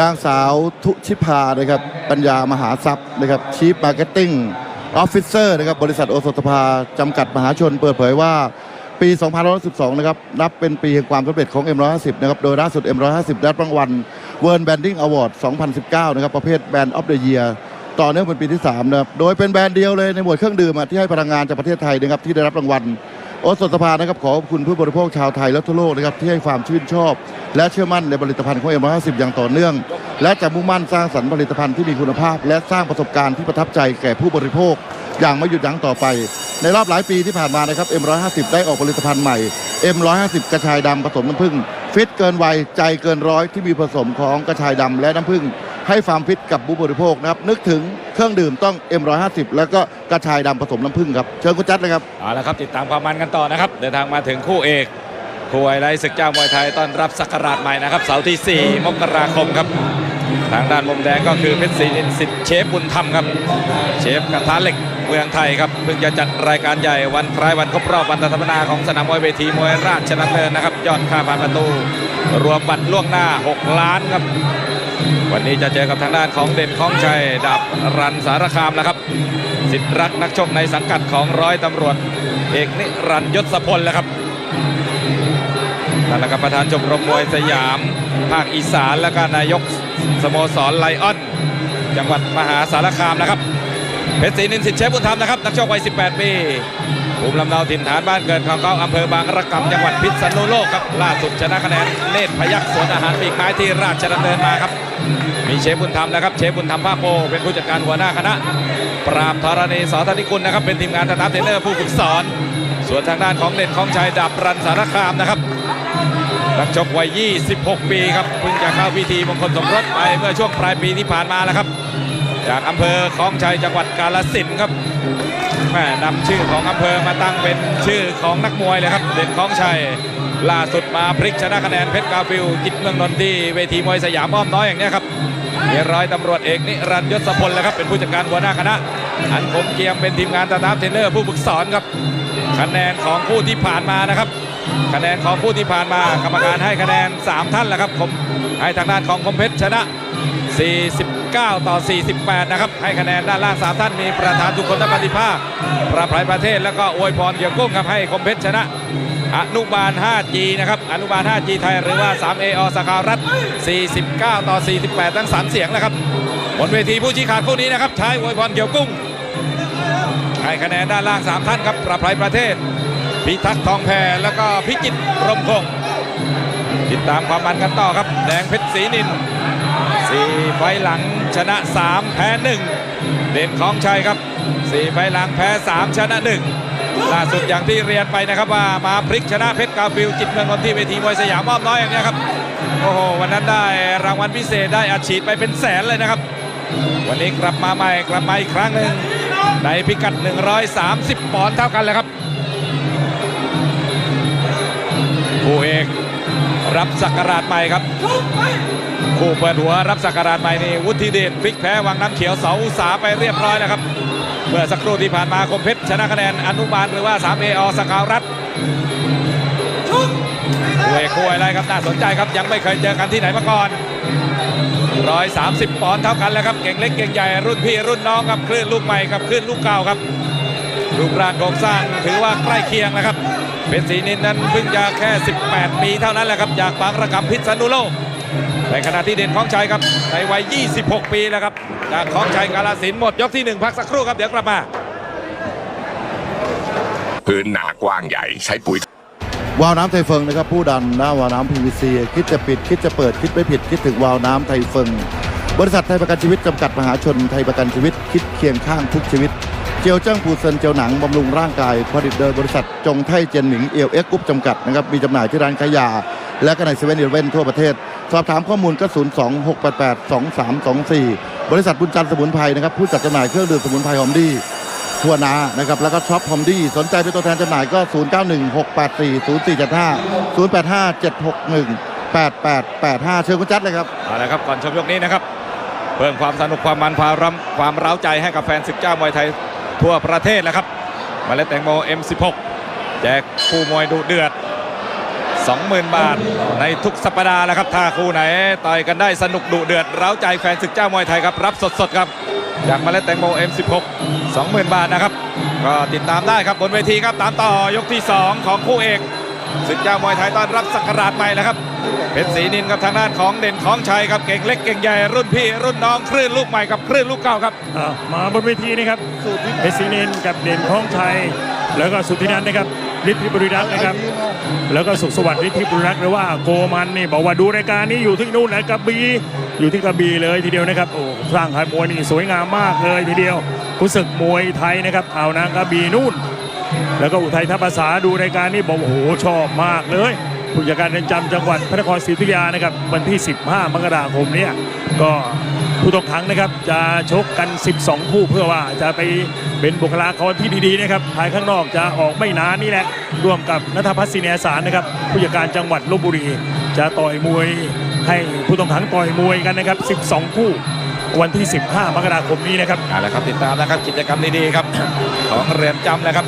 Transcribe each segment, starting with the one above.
นางสาวทุชิพานะครับปัญญามหาทรัพย์นะครับชีฟมาร์เก็ตติ้งออฟฟิเซอร์นะครับบริษัทโอสถภาจำกัดมหาชนเปิดเผยว่าปี2512 นะครับ นับเป็นปีแห่งความสำเร็จของ M150 นะครับ โดยล่าสุด M150 ได้รับรางวัล World Branding Award 2019 นะครับ ประเภท Brand of the Year ต่อเนื่องเป็นปีที่ 3 นะครับ โดยเป็นแบรนด์เดียวเลยในหมวดเครื่องดื่มที่ให้พลังงานจากประเทศไทยนะครับ ที่ได้รับรางวัล โอสถสภานะครับขอขอบคุณผู้บริโภคชาวไทยและทั่วโลกนะครับที่ให้ความชื่นชอบ และเชื่อมั่นในผลิตภัณฑ์ของ M150 อย่างต่อเนื่อง และจะมุ่งมั่นสร้างสรรค์ผลิตภัณฑ์ที่มีคุณภาพ และสร้างประสบการณ์ที่ประทับใจแก่ผู้บริโภค อย่างไม่หยุดยั้งต่อไป ในรอบหลายปีที่ผ่านมานะครับ M150 ได้ออกผลิตภัณฑ์ใหม่ M150 กระชายดำผสมน้ำผึ้งฟิตเกินวัยใจเกินร้อยที่มีผสมของกระชายดำและน้ำผึ้ง ให้ความฟิตกับผู้บริโภคนะครับ นึกถึงเครื่องดื่มต้อง M150 แล้วก็กระชายดำผสมน้ำผึ้งครับ เชิญคุณจัดเลยครับเอาละครับติดตามความมันกันต่อนะครับ เดินทางมาถึงคู่เอกคู่ไฮไลท์ศึกเจ้ามวยไทยต้อนรับศักราชใหม่นะครับ เสาร์ที่ 4 มกราคมครับ ทางด้านมุมแดงก็คือเพชรศรีนินสิทธิ์เชฟบุญธรรมครับ เชฟกระทะเหล็กเมืองไทยครับเพิ่งจะจัดรายการใหญ่วันคล้ายวันครบรอบวันสถาปนาของสนามมวยเวทีมวยราชดำเนินนะครับยอดค่าผ่านประตู รวมบัตรล่วงหน้า 6 ล้านครับ วันนี้จะเจอกับทางด้านของเด่นของชัยดาบรันสารคามนะครับสิทธิรักนักชกในสังกัดของร้อยตำรวจ เอกนิรันยศพลแล้วครับนั่นแหละครับประธานชมรมมวยสยาม ภาคอีสานและก็นายกสโมสรไลออน จังหวัดมหาสารคามนะครับเพชรศรีนินสิทธิ์เชฟบุญธรรมนะครับนักชกวัย 18 ปีภูมิลำเนาถิ่นฐานบ้านเกิดของเขาอำเภอบางระกำจังหวัดพิษณุโลกครับล่าสุดชนะคะแนนเนตรพยักษ์สวนอาหารปีกไม้ที่ราชดำเนินมาครับ มีเชฟบุญธรรมนะครับ เชฟบุญธรรมภาคโปเป็นผู้จัดการหัวหน้าคณะ ปราบธรณีสอธนิกุลนะครับ เป็นทีมงานสตาฟเทรนเนอร์ผู้ฝึกสอน ส่วนทางด้านของเด่นของชัยดับรันสารคามนะครับนักชกวัย 26 ปีครับเพิ่งจะเข้าพิธีมงคลสมรสไปเมื่อช่วงปลายปีที่ผ่านมาแล้วครับ จากอำเภอคลองชัยจังหวัดกาฬสินธุ์ครับแม่นำชื่อของอำเภอมาตั้งเป็นชื่อของนักมวยเลยครับ เด่นคลองชัย ล่าสุดมาพลิกชนะคะแนนเพชรกาฟิลจิตเมืองนนท์ที่เวทีมวยสยามอ้อมน้อยอย่างนี้ครับมีร้อยตำรวจเอกนิรันยศพลแล้วครับเป็นผู้จัดการหัวหน้าคณะ อันคมเกียมเป็นทีมงานสตาฟเทรนเนอร์ผู้ฝึกสอนครับ คะแนนของผู้ที่ผ่านมานะครับ คะแนนของผู้ที่ผ่านมากรรมการให้คะแนน 3 ท่านแหละครับผมให้ทางด้านของคมเพชรชนะ 49 ต่อ 48 นะครับ ให้คะแนนด้านล่าง 3 ท่านมีประธานทุกคนปฏิภาคประภัยประเทศ แล้วก็อวยพรเกี่ยวกุ้งครับให้คมเพชรชนะ อนุบาล 5G นะครับ อนุบาล 5G ไทยหรือว่า 3A อสการัฐ49 ต่อ 48 ทั้ง 3 เสียงนะครับบนเวทีผู้ชี้ขาดคู่นี้นะครับใช้อวยพรเกี่ยวกุ้งให้คะแนนด้านล่าง 3 ท่านครับประภัยประเทศ พิทักษ์ทองแพรแล้วก็พิจิตรรมคงติดตามความมันกันต่อครับ แดงเพชรศรีนินสี่ไฟหลังชนะ 3 แพ้ 1 เด่นของชัยครับสี่ไฟหลังแพ้ 3 ชนะ 1 ล่าสุดอย่างที่เรียนไปนะครับว่ามาพลิกชนะเพชรกาฟิลจิตเมืองนนท์ที่เวทีมวยสยามอ้อมน้อยอย่างนี้ครับโอ้โหวันนั้นได้รางวัลพิเศษได้อัดฉีดไปเป็นแสนเลยนะครับ วันนี้กลับมาใหม่กลับมาอีกครั้งหนึ่งในพิกัด 130 ปอนด์เท่ากันเลยครับคู่เอกรับสักการะใหม่ครับคู่เปิดหัวรับสักการะใหม่นี่วุฒิเดชพลิกแพ้วังน้ำเขียวเสาสาไปเรียบร้อยแล้วครับเมื่อสักครู่ที่ผ่านมาคมเพชร ชนะคะแนนอนุบาลหรือว่า 3A อสกาวรัฐคู่เอกคู่อะไรครับน่าสนใจครับยังไม่เคยเจอกันที่ไหนมาก่อน130ปอนด์เท่ากันแล้วครับ เก่งเล็กเก่งใหญ่รุ่นพี่รุ่นน้องครับคลื่นลูกใหม่กับคลื่นลูกเก่าครับรูปร่างโครงสร้างถือว่าใกล้เคียงนะครับ เป็นศรีนินนั้นเพิ่งจะแค่ 18 ปีเท่านั้นแหละครับจากบางระกำพิษณุโลกในขณะที่เด่นของชัยครับในวัย 26 ปีแล้วครับจากของชัยกาลสินหมดยกที่ 1 พักสักครู่ครับเดี๋ยวกลับมา พื้นหนากว้างใหญ่ใช้ปุ๋ยวาล์วน้ำไทยเฟิงนะครับผู้ดันหน้าวาล์วน้ำ PVC คิดจะปิด คิดจะเปิดคิดไม่ผิด คิดถึงวาล์วน้ำไทยเฟิง บริษัทไทยประกันชีวิตจำกัดมหาชนไทยประกันชีวิต คิดเคียงข้างทุกชีวิต เจียวเจ้างปูเซนเจียวหนังบำรุงร่างกายผลิตโดยบริษัทจงไทยเจนหมิงเอลเอ็กกุ๊ปจำกัดนะครับมีจำหน่ายที่ร้านขายยา และก็ในเซเว่นอีเลฟเว่นทั่วประเทศ สอบถามข้อมูลก็ 0 2 6 8 8 2 3 2 4 บริษัทบุญจันทร์สมุนไพรนะครับผู้จัดจำหน่ายเครื่องดื่มสมุนไพรหอมดี ทั่วนานะครับแล้วก็ช็อปพอมดี้สนใจเป็นตัวแทนจำหน่ายก็ 0 9 1 6 8 4 0 4 7 5 0 8 5 7 6 1 8 8 8 5 เชิญคุณจัดเลยครับเอาละครับก่อนชมยกนี้นะครับ เพิ่มความสนุกความมันความรำความเร้าใจให้กับแฟนศึกเจ้ามวยไทยทั่วประเทศแล้วครับมาเล็ดแตงโม M16 แจกคู่มวยดุเดือด 20,000 บาทในทุกสัปดาห์แล้วครับถ้าคู่ไหนต่อยกันได้สนุกดุเดือดเร้าใจแฟนศึกเจ้ามวยไทยครับรับสดๆครับ จากเมาเล็ดแตงโม M16 20,000 บาทนะครับ ก็ติดตามได้ครับบนเวทีครับตามต่อยกที่ 2 ของคู่เอกศึกเจ้ามวยไทยต้อนรับสักราชใหม่นะครับเพชรศรีนินกับทางด้านของเด่นของชัยครับเก่งเล็กเก่งใหญ่รุ่นพี่รุ่นน้องคลื่นลูกใหม่กับคลื่นลูกเก่าครับอะมาบนเวทีนะครับเพชรศรีนินกับเด่นคล้องชัย แล้วก็สุธินันท์นะครับฤทธิบุริรัตน์นะครับ แล้วก็สุขสวัสดิ์ฤทธิบุริรัตน์หรือว่าโกมันนี่บอกว่าดูรายการนี้อยู่ที่นู่นนะกระบี่ อยู่ที่กระบี่เลยทีเดียวนะครับโอ้สร้างค่ายมวยนี่สวยงามมากเลยทีเดียวผู้ศึกมวยไทยนะครับเอานางกระบี่นู่น แล้วก็อุทัยทัพภาษาดูรายการนี้บอกโอ้โหชอบมากเลยผู้จัดการเรือนจำจังหวัดพระนครศรีอยุธยานะครับวันที่ 15 มกราคมเนี่ยก็ผู้ต้องขังนะครับจะชกกัน 12 คู่เพื่อว่าจะไปเป็นบุคลากรที่ดีๆนะครับภายข้างนอกจะออกไม่นานนี่แหละร่วมกับนัทพัฒน์ศิเนสารนะครับผู้จัดการจังหวัดลบบุรี จะต่อยมวยให้ผู้ต้องขังต่อยมวยกันนะครับ 12 คู่ วันที่ 15 มกราคมนี้นะครับเอาละครับติดตามนะครับกิจกรรมดีๆครับ ของเรือนจำเลยครับ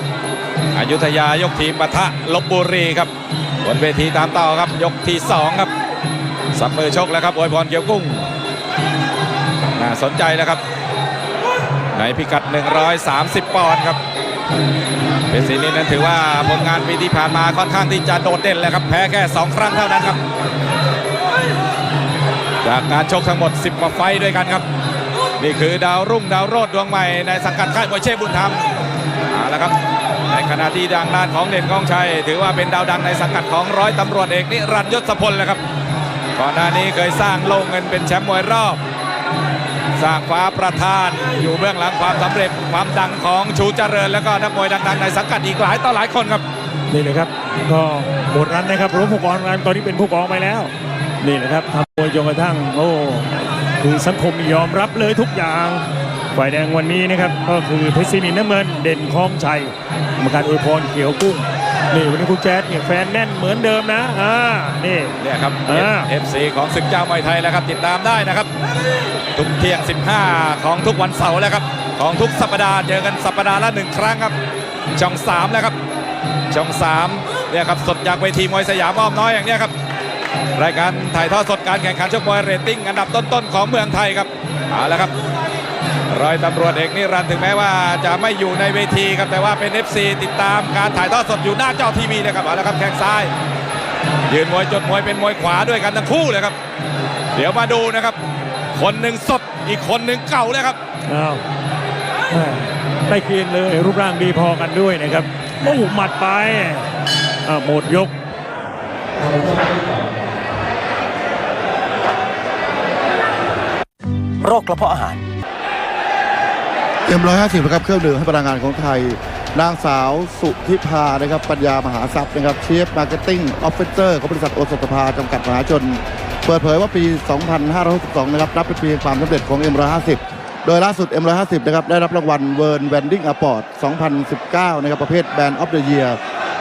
อยุธยายกทีมปะทะลบบุรีครับบนเวทีตามต่อครับ ยกที่สองครับสับมือชกแล้วครับอวยพรเกียวกุ้งน่าสนใจนะครับ ในพิกัด 130 ปอนด์ครับ เป็นสีนี้นั้นถือว่าผลงานปีที่ผ่านมาค่อนข้างที่จะโดดเด่นเลยครับ แพ้แค่ 2 ครั้งเท่านั้นครับ จากการชกทั้งหมด 10กว่าไฟด้วยกันครับ นี่คือดาวรุ่งดาวโรดดวงใหม่ในสังกัดค่ายมวยเชฟบุญธรรมเอาละครับ ในขณะที่ดังด้านของเด่นกองชัย ถือว่าเป็นดาวดังในสังกัดของร้อยตำรวจเอกนิรันดร์ยศพลแหละครับ ก่อนหน้านี้เคยสร้างโลงเงินเป็นแชมป์มวยรอบ สร้างฟ้าประธานอยู่เบื้องหลังความสำเร็จความดังของชูเจริญ แล้วก็นักมวยดังๆในสังกัดอีกหลายต่อหลายคนครับนี่เลยครับก็หมดรันนะครับรถผู้กองรันตอนนี้เป็นผู้กองไปแล้ว นี่นะครับทำมวยจนกระทั่งโอ้คือสังคมยอมรับเลยทุกอย่างฝ่ายแดงวันนี้นะครับก็คือเพชรศรีนินน้ำเงินเด่นคล้องชัยกรรมการอวยพรเขียวกุ้ง นี่วันนี้คุณแจ๊ดเนี่ยแฟนแน่นเหมือนเดิมนะอ่านี่เนี่ยครับอ่า FC ของศึกเจ้ามวยไทยแล้วครับติดตามได้นะครับ ทุกเที่ยง 15 ของทุกวันเสาร์แล้วครับ ของทุกสัปดาห์เจอกันสัปดาห์ละหนึ่งครั้งครับ ช่อง 3 แล้วครับ ช่อง 3เนี่ยครับสดจากเวทีมวยสยามอ้อมน้อยอย่างเนี้ยครับรายการถ่ายทอดสดการแข่งขันชกมวยเรตติ้งอันดับต้นๆของเมืองไทยครับเอาละครับ ร้อยตำรวจเอกนิรันดร์ถึงแม้ว่าจะไม่อยู่ในเวทีครับแต่ว่าเป็น FC ติดตามการถ่ายทอดสดอยู่หน้าจอทีวีนะครับเอาละครับแข้งซ้าย ยืนมวยจดมวยเป็นมวยขวาด้วยกันทั้งคู่เลยครับ เดี๋ยวมาดูนะครับ คนหนึ่งสดอีกคนหนึ่งเก่าเลยครับอ้าวแม่ใกล้เคียงเลยรูปร่างดีพอกันด้วยนะครับโอ้หมัดไปอ่าหมดยกโรคกระเพาะอาหาร เอ็มร้อยห้าสิบนะครับเครื่องดื่มให้พลังงานของไทย นางสาวสุธิภานะครับปัญญามหาทรัพย์นะครับเชฟมาร์เก็ตติ้งออฟฟิเซอร์ของบริษัทโอสถภาจำกัดมหาชน เปิดเผยว่าปี 2562 นะครับนับเป็นปีความสำเร็จของ M150 โดยล่าสุด M150 นะครับได้รับรางวัลเวิร์นแวนดิ้งอ w อร์ด2019 นะครับประเภทแบรนด์ออฟเดอะเยียร์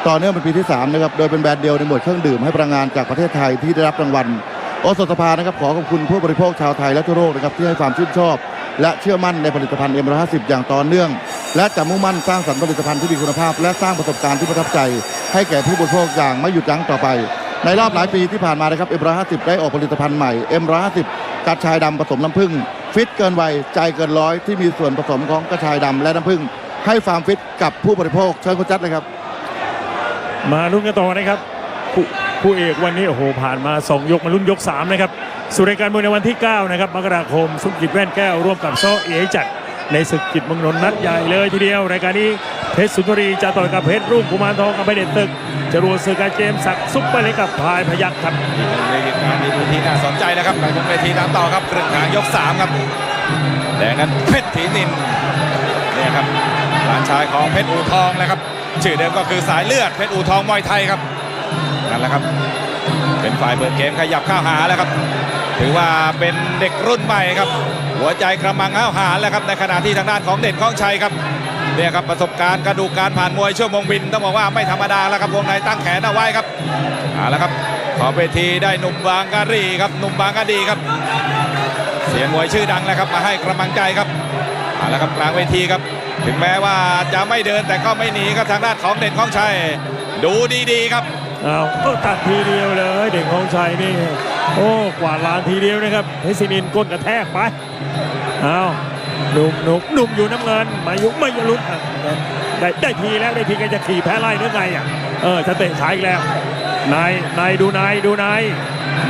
ต่อเนื่องเป็นปีที่ 3 นะครับ โดยเป็นแบรนด์เดียวในหมวดเครื่องดื่มให้พลังงานจากประเทศไทยที่ได้รับรางวัลโอสถภานะครับขอขอบคุณผู้บริโภคชาวไทยและทั่วโลกนะครับที่ให้ความชื่นชอบ และเชื่อมั่นในผลิตภัณฑ์ M150 อย่างต่อเนื่อง และจะมุ่งมั่นสร้างสรรค์ผลิตภัณฑ์ที่มีคุณภาพ และสร้างประสบการณ์ที่ประทับใจ ให้แก่ผู้บริโภคอย่างไม่หยุดยั้งต่อไป ในรอบหลายปีที่ผ่านมานะครับ M150 ได้ออกผลิตภัณฑ์ใหม่ M150 กระชายดำผสมน้ำผึ้งฟิตเกินวัยใจเกินร้อยที่มีส่วนผสมของกระชายดำและน้ำผึ้งให้ความฟิตกับผู้บริโภคเชิญคุณจัดเลยครับ มาลุ้นกันต่อนะครับ ผู้เอกวันนี้โอ้โหผ่านมา 2 ยกมาลุ้นยก 3 นะครับสู่รายการมวยในวันที่ 9 นะครับมกราคมสุกิจแว่นแก้วร่วมกับโซเอจัดในศึกกิจมืองนนท์นัดใหญ่เลยทีเดียว รายการนี้เพชรสุนทรีจะต่อยกับเพชรรุ่งกุมารทองกับไปเด็ดตึกจรวดศึกกับเจมส์ศักดิ์ซุปเปอร์เล็กกับพายพยัคฆ์ครับนี่เป็นการมีดูที่น่าสนใจนะครับไปบนเวทีตามต่อครับครึ่งทางยก 3 ครับแดงนั้นเพชรถีนินเนี่ยครับหลานชายของเพชรอูทองนะครับชื่อเดิมก็คือสายเลือดเพชรอูทองมวยไทยครับ นั่นแหละครับ เป็นฝ่ายเปิดเกมขยับเข้าหาแล้วครับ ถือว่าเป็นเด็กรุ่นใหม่ครับ หัวใจกระมังเอาหาแล้วครับในขณะที่ทางด้านของเด่นข้องชัยครับเนี่ยครับประสบการณ์กระดูกการผ่านมวยชั่วโมงบินต้องบอกว่าไม่ธรรมดาแล้วครับวงในตั้งแขนเอาไว้ครับเอาละครับขอเวทีได้หนุ่มบางกะรีครับหนุ่มบางกะดีครับ เสียงมวยชื่อดังแล้วครับมาให้กำลังใจครับเอาละครับกลางเวทีครับ ถึงแม้ว่าจะไม่เดินแต่ก็ไม่หนีครับทางด้านของเด่นของชัยดูดีๆครับ เอาก็ตัดทีเดียวเลยเด่นของชัยนี่ โอ้กวาดลานทีเดียวนะครับเพชรศินินก้นกระแทกไปเอาหนุ่มหนุ่มหนุ่มอยู่น้ำเงิน มายุไม่ยรุนอะได้ได้ทีแล้วได้ทีก็จะขี่แพ้ไล่หรือไงอะเออจะเตะขาอีกแล้วนายนายดูนายดูนาย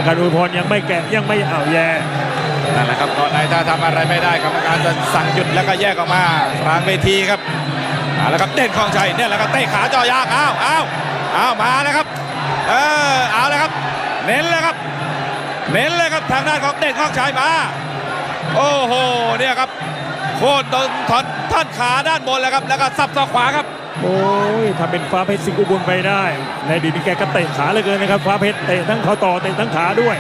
การอุพรยังไม่แกะยังไม่เอาแย่นั่นแหละครับก่อนในถ้าทำอะไรไม่ได้กรรมการจะสั่งหยุดแล้วก็แยกออกมากลางเวทีครับเอาละครับเด่นคลองชัยเนี่ยแหละครับเตะขาจ่อยางอ้าวอ้าวอ้าวมาแล้วครับ เออเอาเลยครับ เน้นเลยครับ เน้นเลยครับทางด้านของเด่นคลองชัยมา โอ้โหเนี่ยครับโค่นตนท่อนท่อนขาด้านบนแล้วครับ แล้วก็สับศอกขวาครับ โอ้ยทำเป็นฟ้าเพชรสิงห์อุบลไปได้ ในดีนี่แกก็เตะขาเหลือเกินนะครับฟ้าเพชรเตะทั้งเขาต่อเตะทั้งขาด้วย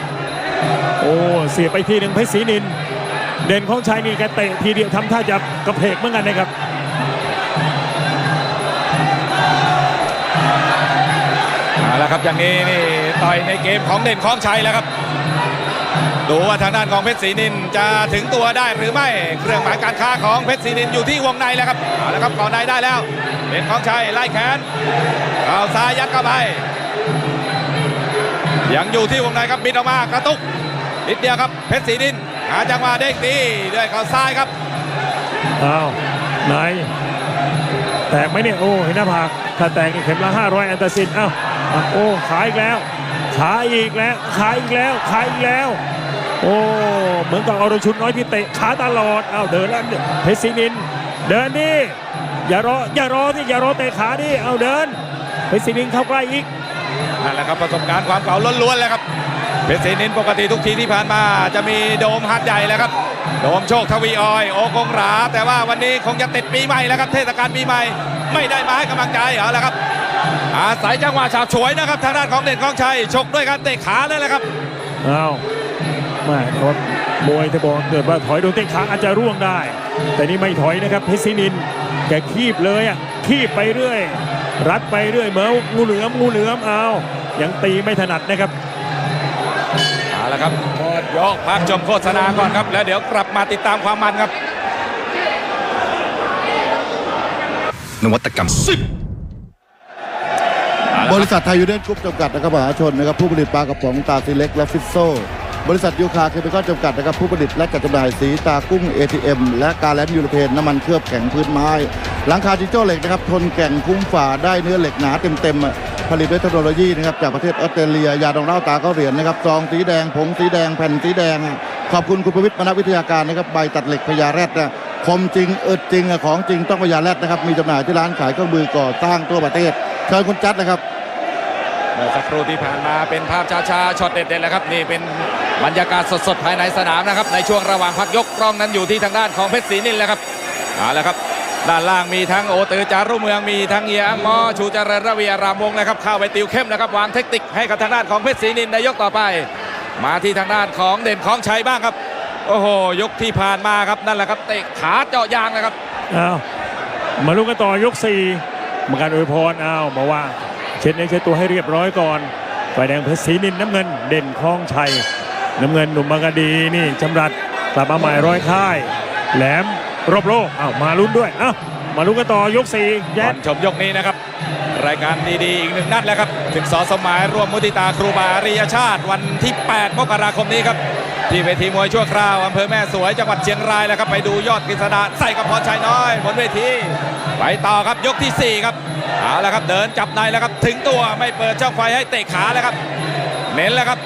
โอ้เสียไปทีหนึ่งเพชรศรีนิน เด่นของชัยนี่แกเตะทีเดียวทำท่าจะกระเพกเหมือนกันนะครับ เอาละครับอย่างนี้นี่ต่อยในเกมของเด่นคล้องชัยแล้วครับ ดูว่าทางด้านของเพชรศรีนินจะถึงตัวได้หรือไม่ เครื่องหมายการค้าของเพชรศรีนินอยู่ที่วงในแล้วครับเอาละครับก่อนในได้แล้วเด่นคล้องชัยไล่แขนเอาซ้ายยัดเข้าไปยังอยู่ที่วงในครับบิดออกมากระตุกนิดเดียวครับเพชรศรีนินหาจังหวะเด้งตีด้วยเข่าซ้ายครับอ้าวไหนแตกไหมเนี่ยโอ้เห็นหน้าผากถ้าแตกเข็มละ500อันตรซินอ้าว โอ้ขายอีกแล้ว ขายอีกแล้ว ขายอีกแล้ว ขายอีกแล้ว โอ้ เหมือนกับอรชุนน้อยที่เตะขาตลอด เอาเดินแล้วเพชรศรีนิน เดินดิ อย่ารอ อย่ารอที่อย่ารอเตะขาดิ เอาเดิน เพชรศรีนินเข้าใกล้อีกนั่นแหละครับประสบการณ์ความเก่าล้วนๆเลยครับ เพชรศรีนินปกติทุกทีที่ผ่านมาจะมีโดมฮัดใหญ่แล้วครับ โดมโชคทวีออย โอกงรา แต่ว่าวันนี้คงจะติดปีใหม่แล้วครับ เทศกาลปีใหม่ ไม่ได้มาให้กำลังใจเอาละครับ อาศัยจังหวะฉาบฉวยนะครับทางด้านของเด่นกองชัยชกด้วยการเตะขาเลยแหละครับอ้าวแม่แต่ว่ามวยจะบอกเกิดว่าถอยโดนเตะขาอาจจะร่วงได้ แต่นี่ไม่ถอยนะครับเพชรศรีนินแกคีบเลยอะคีบไปเรื่อย รัดไปเรื่อยเหมือนงูเหลือมงูเหลือมเอายังตีไม่ถนัดนะครับเอาละครับยกพักชมโฆษณาก่อนครับ แล้วเดี๋ยวกลับมาติดตามความมันครับ นวัตกรรม บริษัทไทยยูเนียนกรุ๊ปจำกัดนะครับมหาชนนะครับผู้ผลิตปลากระป๋องตาซีเล็กและฟิสโซ บริษัทยูคาเคมีคอลจำกัดนะครับผู้ผลิตและจัดจำหน่ายสีตากุ้ง ATM และกาแลนยูโรเพนน้ำมันเคลือบแข็งพื้นไม้หลังคาจิโจ้เหล็กนะครับทนแก่งคุ้มฝ่าได้เนื้อเหล็กหนาเต็มๆอะผลิตด้วยเทคโนโลยีนะครับจากประเทศออสเตรเลียยาดองเล้าตาเก้าเหรียญนะครับซองสีแดงผงสีแดงแผ่นสีแดง ขอบคุณคุณประวิทย์มณวิทยาการนะครับใบตัดเหล็กพญาแรดนะคมจริงอึดจริงของจริงต้องพญาแรดนะครับมีจำหน่ายที่ร้านขายเครื่องมือก่อสร้างทั่วประเทศเชิญคุณจัดนะครับ เมื่อสักครู่ที่ผ่านมาเป็นภาพช้าๆช็อตเด็ดๆแล้วครับนี่เป็นบรรยากาศสดๆภายในสนามนะครับ ในช่วงระหว่างพักยกกล้องนั้นอยู่ที่ทางด้านของเพชรศรีนินแล้วครับเอาละครับ ด้านล่างมีทั้งโอตือจารุเมืองมีทั้งเอียงมอชูเจริญระเวียรามวงนะครับเข้าไปติวเข้มนะครับวางเทคนิคให้กับทางด้านของเพชรศรีนินในยกต่อไป มาที่ทางด้านของเด่นของชัยบ้างครับ โอ้โหยกที่ผ่านมาครับนั่นแหละครับเตะขาเจาะยางนะครับเอาวมาลุ้นกันต่อยกสี่กรรมการอวยพรเอาบอกว่า เช็ดเนื้อเช็ดตัวให้เรียบร้อยก่อนฝ่ายแดงเพชรศรีนินน้ำเงินเด่นคลองชัย น้ำเงินหนุ่มบางกะดีนี่จำรัดกลับมาใหม่ร้อยค่าย แหลมรอบโลกอ้าวมาลุ้นด้วยอ้าวมาลุ้นกันต่อยกสี่แย่ชมยกนี้นะครับ รายการดีๆ อีกหนึ่งนัดแล้วครับศึกสอสมหมายร่วมมุติตาครูบาอริยชาติวันที่ 8 มกราคมนี้ครับ ที่เวทีมวยชั่วคราวอำเภอแม่สวยจังหวัดเชียงรายแล้วครับไปดูยอดกฤษดาใส่กับพรชัยน้อยบนเวทีไปต่อครับยกทีสี่ 4 ครับเอาละครับเดินจับในแล้วครับถึงตัวไม่เปิดช่องไฟให้เตะขาแล้วครับ เน้นแล้วครับ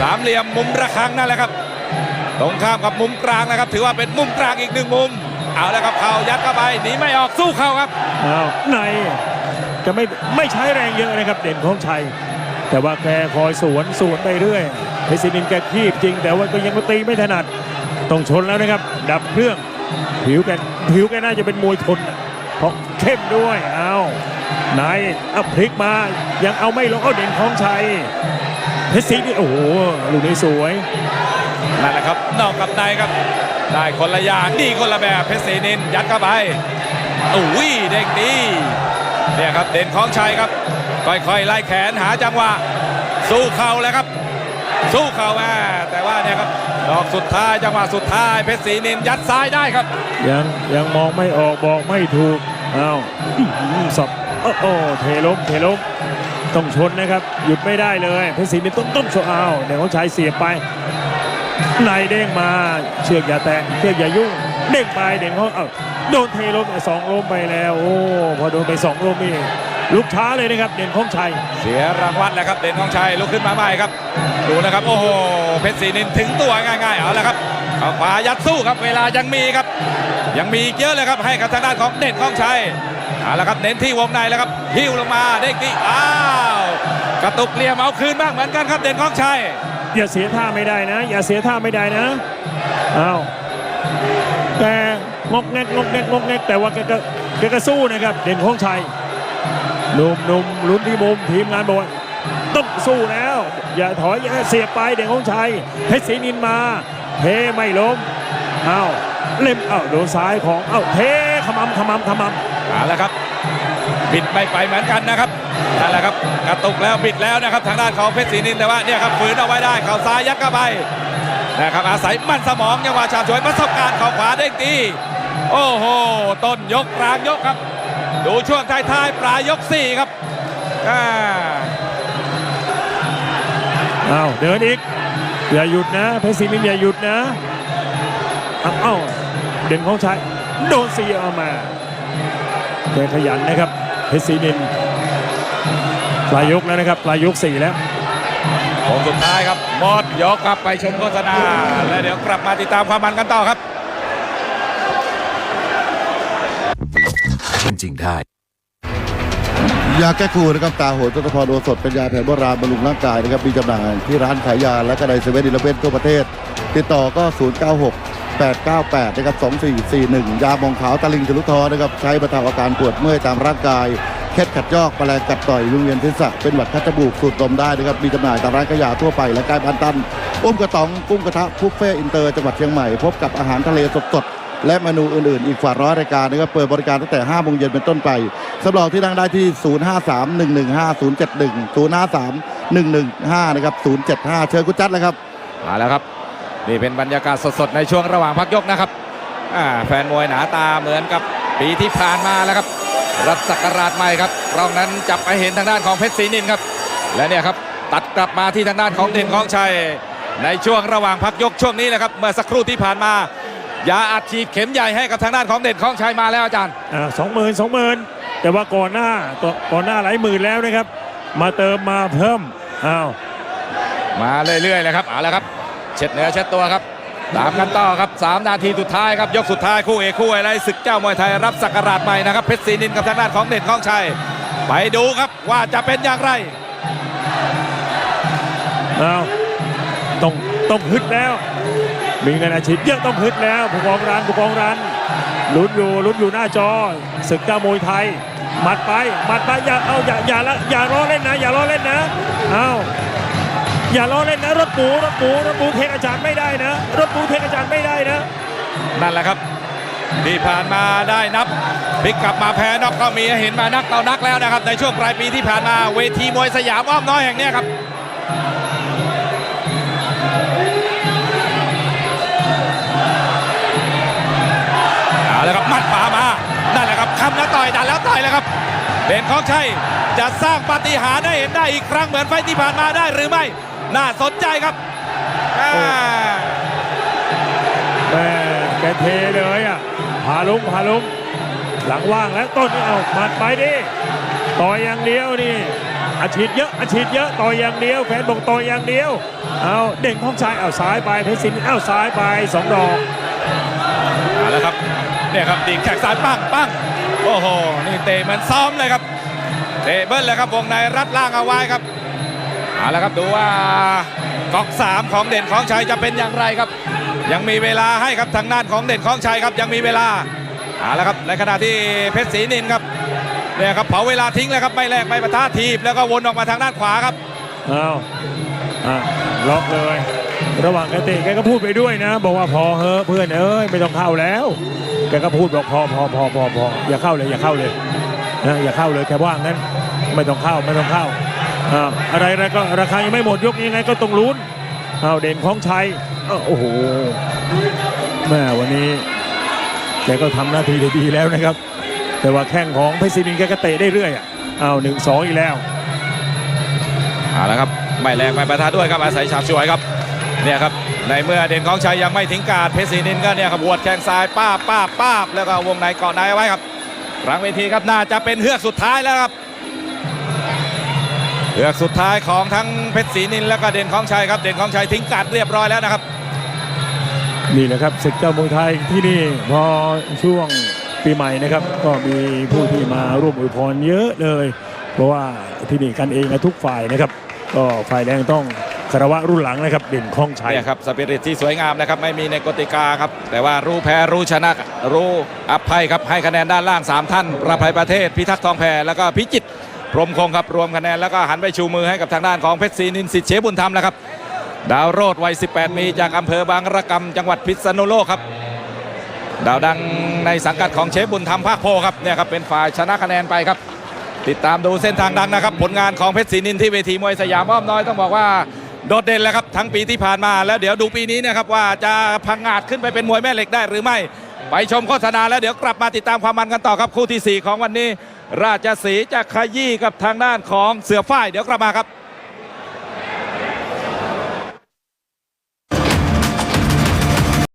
สามเหลี่ยมมุมระฆังนั่นแหละครับ ตรงข้ามกับมุมกลางนะครับ ถือว่าเป็นมุมกลางอีกหนึ่งมุม เอาแล้วครับเข่ายัดเข้าไปหนีไม่ออกสู้เข่าครับอ้าวในจะไม่ไม่ใช้แรงเยอะนะครับเด่นคลองชัยแต่ว่าแกคอยสวนสวนไปเรื่อย เพชรศรีนินแกคีบจริง แต่ว่าก็ยังตีไม่ถนัด ต้องชนแล้วนะครับ ดับเครื่อง ผิวแกผิวแกน่าจะเป็นมวยทนเพราะเข้มด้วยเอานายอาพลิกมา ยังเอาไม่ลงเอาเด่นของชัยเพชรศรีนี่โอ้โหลูกนี้สวยนั่นแหละครับนอกกับในครับ ได้คนละอย่างดีคนละแบบเพชรศรีนินยัดเข้าไปอุ้ยเด้งดีเนี่ยครับเด่นของชัยครับ ค่อยๆไล่แขนหาจังหวะสู้เข่าแล้วครับ สู้เข่ามาแต่ว่าเนี่ยครับดอกสุดท้ายจังหวะสุดท้ายเพชรศรีนินยัดซ้ายได้ครับ ยังยังมองไม่ออกบอกไม่ถูกเอาอื้อหือสับโอ้โหเทล้มเทล้มต้องชนนะครับ หยุดไม่ได้เลยเพชรศรีนินต้องต้องชนเอาเด่นของชัยเสียบไปในเด้งมาเชือกอย่าแตะเชือกอย่ายุ่งเด้งไปเด่นเขาเอาโดนเทล้มสองล้มไปแล้ว โอ้พอโดนไปสองล้มนี่ ลุกช้าเลยนะครับเด่นของชัย เสียรางวัลแล้วครับเด่นของชัยลุกขึ้นมาใหม่ครับ ดูนะครับ โอ้โหเพชรศรีนินถึงตัวง่ายๆเอาละครับเข้าขวายัดสู้ครับเวลายังมีครับ ยังมีอีกเยอะเลยครับให้กับทางด้านของเด่นของชัยเอาละครับเน้นที่วงในแล้วครับหิ้วลงมาเด้งตีอ้าวกระตุกเหลี่ยมเอาคืนบ้างเหมือนกันครับเด่นของชัยอย่าเสียท่าไม่ได้นะ อย่าเสียท่าไม่ได้นะเอาแต่งกแงกงกแงกงกแงกแต่ว่าแกก็แกก็สู้นะครับ เด่นของชัยห นุ่มนุ่มลุ้นที่มุมทีมงานบอกต้องสู้แล้ว อย่าถอยอย่าเสียไปเด่นของชัยเพชรศรีนินมาเทไม่ล้มเอาเล่มเอาโดนซ้ายของเอาเทขมำขมำขมำเอาละครับบิดไม่ไปเหมือนกันนะครับนั่นแหละครับกระตุกแล้วบิดแล้วนะครับ ทางด้านของเพชรศรีนินแต่ว่าเนี่ยครับฝืนเอาไว้ได้เข่าซ้ายยัดเข้าไปนะครับอาศัยมั่นสมองยังหวะชาญฉวยประสบการณ์เข่าขวาเด้งตีโอ้โหต้นยกกลางยกครับ ดูช่วงท้ายๆปลายยกสี่ครับอ่าเอาเดินอีก อย่าหยุดนะเพชรศรีนินอย่าหยุดนะเอาเอ้าเด่นของชัยโดนซีเอามาแกขยันนะครับเพชรศรีนินปลายยกแล้วนะครับปลายยกสี่แล้วผมสุดท้ายครับหมดยกครับไปชมโฆษณา แล้วเดี๋ยวกลับมาติดตามความมันกันต่อครับ เป็น จริงได้ ยาแก้คูนะครับตาโหดทศพรโอสถเป็นยาแผนโบราณบำรุงร่างกายนะครับมีจำหน่ายที่ร้านขายยาและก็ในเซเว่นอีเลฟเว่นทั่วประเทศ ติดต่อก็ 096 898นะครับ2441 ยาหมองขาวตะลิงจลุทอนะครับใช้บรรเทาอาการปวดเมื่อยตามร่างกายเคล็ดขัดยอกแมลงกัดต่อยลุงเวียนทิศะเป็นหวัดคัดจมูกสูดดมได้นะครับมีจำหน่ายตามร้านขายยาทั่วไปและใกล้บ้านตันอุ้มกระต๋องกุ้งกระทะบุฟเฟ่อินเตอร์จังหวัดเชียงใหม่พบกับอาหารทะเลสดๆ และเมนูอื่นๆ อีกฝ่าร้อยรายการนะครับเปิดบริการตั้งแต่5โมงเย็นเป็นต้นไปสำหรองที่นั่งได้ที่ 053 115 071 053 115 นะครับ 075 เชิญคุณจัดเลยครับมาแล้วครับ นี่เป็นบรรยากาศสดๆ ในช่วงระหว่างพักยกนะครับแฟนมวยหนาตาเหมือนกับปีที่ผ่านมาแล้วครับ รับสักราชใหม่ครับรองนั้นจับไปเห็นทางด้านของเพชรศรีนินครับ และเนี่ยครับตัดกลับมาที่ทางด้านของเด่นของชัยในช่วงระหว่างพักยกช่วงนี้แหละครับ เมื่อสักครู่ที่ผ่านมา ยาอัดฉีดเข็มใหญ่ให้กับทางด้านของเด่นของชัยมาแล้วอาจารย์อ่าสองหมื่นสองหมื่นแต่ว่าก่อนหน้าต่อก่อนหน้าหลายหมื่นแล้วนะครับ มาเติมมาเพิ่มอ้าวมาเรื่อยๆเลยครับเอาละครับ เช็ดเนื้อเช็ดตัวครับตามกันต่อครับ 3 นาทีสุดท้ายครับ ยกสุดท้ายคู่เอกคู่อะไรศึกเจ้ามวยไทยรับสักราชใหม่นะครับเพชรศรีนินกับทางด้านของเด่นของชัย ไปดูครับว่าจะเป็นอย่างไรอ้าวต้องต้องฮึดแล้ว มีเงินอาชีพเยอะต้องฮึดแล้วผู้กองรันผู้กองรันลุ้นอยู่ลุ้นอยู่หน้าจอศึกเจ้ามวยไทยหมัดไปหมัดไปอย่าเอาอย่าอย่าละอย่าล้อเล่นนะ อย่าล้อเล่นนะเอาอย่าล้อเล่นนะรถหมูรถหมูรถหมูเทคอาจารย์ไม่ได้นะรถหมูเทคอาจารย์ไม่ได้นะนั่นแหละครับที่ผ่านมาได้นับพลิกกลับมาแพ้นอกก็มีเห็นมานักต่อนักแล้วนะครับ ในช่วงปลายปีที่ผ่านมาเวทีมวยสยามอ้อมน้อยแห่งนี้ครับ ครับคำแล้วต่อยดันแล้วต่อยแล้วครับเด่นของชัยจะสร้างปาฏิหาริย์ให้เห็นได้อีกครั้งเหมือนไฟล์ที่ผ่านมาได้หรือไม่ น่าสนใจครับอ่าแม่แกเทเลยอะพาลุงพาลุงหลังว่างแล้วต้นนี่เอาหมัดไปดิต่อยอย่างเดียวนี่อาชีพเยอะอาชีพเยอะต่อยอย่างเดียวแฟนบอกต่อยอย่างเดียวเอาเด่งของชายเอาซ้ายไปเพชรศิลป์เอาซ้ายไปสองดอกเอาละครับเนี่ยครับดีดแขกซ้ายปั้งปั้ง โอ้โห นี่เตะเหมือนซ้อมเลยครับ เตะเบิ้ลเลยครับ วงในรัดล่างเอาไว้ครับ เอาละครับดูว่าก๊อกสามของเด่นของชัยจะเป็นอย่างไรครับ ยังมีเวลาให้ครับทางด้านของเด่นของชัยครับยังมีเวลาเอาละครับในขณะที่เพชรศรีนินครับเนี่ยครับเผาเวลาทิ้งเลยครับไม่แลกไม่ประทะทีบแล้วก็วนออกมาทางด้านขวาครับเอาอะล็อกเลย ระหว่างแกเตะแกก็พูดไปด้วยนะ บอกว่าพอเฮ้อเพื่อนเอ้ยไม่ต้องเข้าแล้ว แกก็พูดบอกพอพอพอพอพออย่าเข้าเลยอย่าเข้าเลยนะอย่าเข้าเลยแกว่างั้นไม่ต้องเข้าไม่ต้องเข้าอ่าอะไรอะไรก็ราคายังไม่หมดยกยังไงก็ต้องลุ้นเอาเด่นของชัยโอ้โหแม่วันนี้แกก็ทำหน้าที่ได้ดีแล้วนะครับ แต่ว่าแข้งของเพชรศิรินแกก็เตะได้เรื่อยอะเอาหนึ่งสองอีกแล้วเอาละครับไม่แรงไม่ประทะด้วยครับอาศัยฉาบฉวยครับ เนี่ยครับในเมื่อเด่นของชัยยังไม่ทิ้งการเพชรศรีนินก็เนี่ยครับบวดแข้งซ้ายป้าป้าป้าแล้วก็วงในเกาะในไว้ครับกลางเวทีครับน่าจะเป็นเฮือกสุดท้ายแล้วครับเฮือกสุดท้ายของทั้งเพชรศรีนินแล้วก็เด่นของชัยครับเด่นของชัยทิ้งการเรียบร้อยแล้วนะครับนี่นะครับศึกเจ้ามวยไทยที่นี่พอช่วงปีใหม่นะครับ ก็มีผู้ที่มาร่วมอวยพรเยอะเลย เพราะว่าที่นี่กันเองนะทุกฝ่ายนะครับ ก็ฝ่ายแดงต้อง คารวะรุ่นหลังนะครับเด่นคล้องชัยเนี่ยครับสปิริตที่สวยงามนะครับไม่มีในกติกาครับ แต่ว่ารู้แพ้รู้ชนะรู้อภัยครับให้คะแนนด้านล่าง 3 ท่าน ประภัยประเทศ พิทักษ์ทองแพรแล้วก็พิจิตรพรมคงครับรวมคะแนนแล้วก็หันไปชูมือให้กับทางด้านของเพชรศรีนินสิทธิ์เชบุญธรรมแล้วครับดาวโรดวัย 18ปีจากอำเภอบางระกำจังหวัดพิษณุโลกครับดาวดังในสังกัดของเชฟบุญธรรมภาคโพครับเนี่ยครับเป็นฝ่ายชนะคะแนนไปครับ ติดตามดูเส้นทางดังนะครับ ผลงานของเพชรศรีนินที่เวทีมวยสยามอ้อมน้อยต้องบอกว่า โดดเด่นแล้วครับทั้งปีที่ผ่านมาแล้วเดี๋ยวดูปีนี้นะครับว่าจะพังงาดขึ้นไปเป็นมวยแม่เหล็กได้หรือไม่ ไปชมโฆษณาแล้วเดี๋ยวกลับมาติดตามความมันกันต่อครับคู่ที่ 4 ของวันนี้ ราชสีจะขยี้กับทางด้านของเสือฝ้ายเดี๋ยวกลับมาครับ